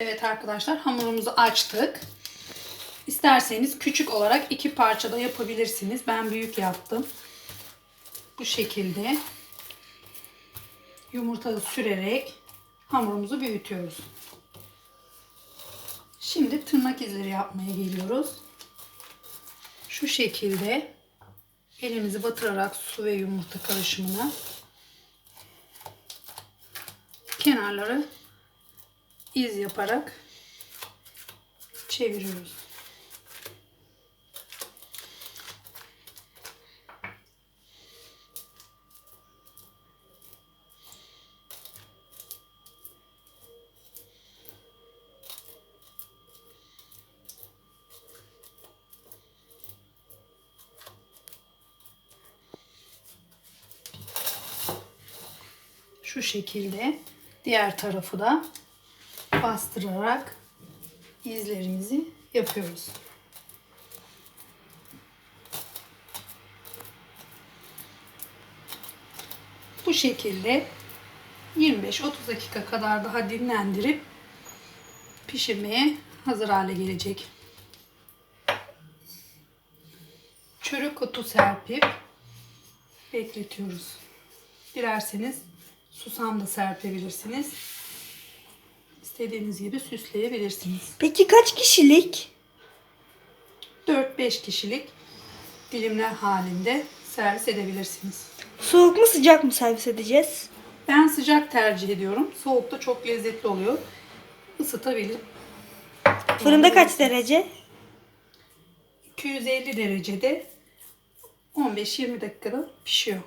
Evet arkadaşlar hamurumuzu açtık. İsterseniz küçük olarak iki parçada yapabilirsiniz. Ben büyük yaptım. Bu şekilde yumurta sürerek hamurumuzu büyütüyoruz. Şimdi tırnak izleri yapmaya geliyoruz. Şu şekilde elimizi batırarak su ve yumurta karışımına kenarları iz yaparak çeviriyoruz. Şu şekilde diğer tarafı da bastırarak izlerimizi yapıyoruz. Bu şekilde 25-30 dakika kadar daha dinlendirip pişirmeye hazır hale gelecek. Çörek otu serpip bekletiyoruz. Dilerseniz susam da serpebilirsiniz. İstediğiniz gibi süsleyebilirsiniz. Peki kaç kişilik? 4-5 kişilik dilimler halinde servis edebilirsiniz. Soğuk mu sıcak mı servis edeceğiz? Ben sıcak tercih ediyorum. Soğukta çok lezzetli oluyor. Isıtabilirim. Fırında kaç derece? 250 derecede 15-20 dakikada pişiyor.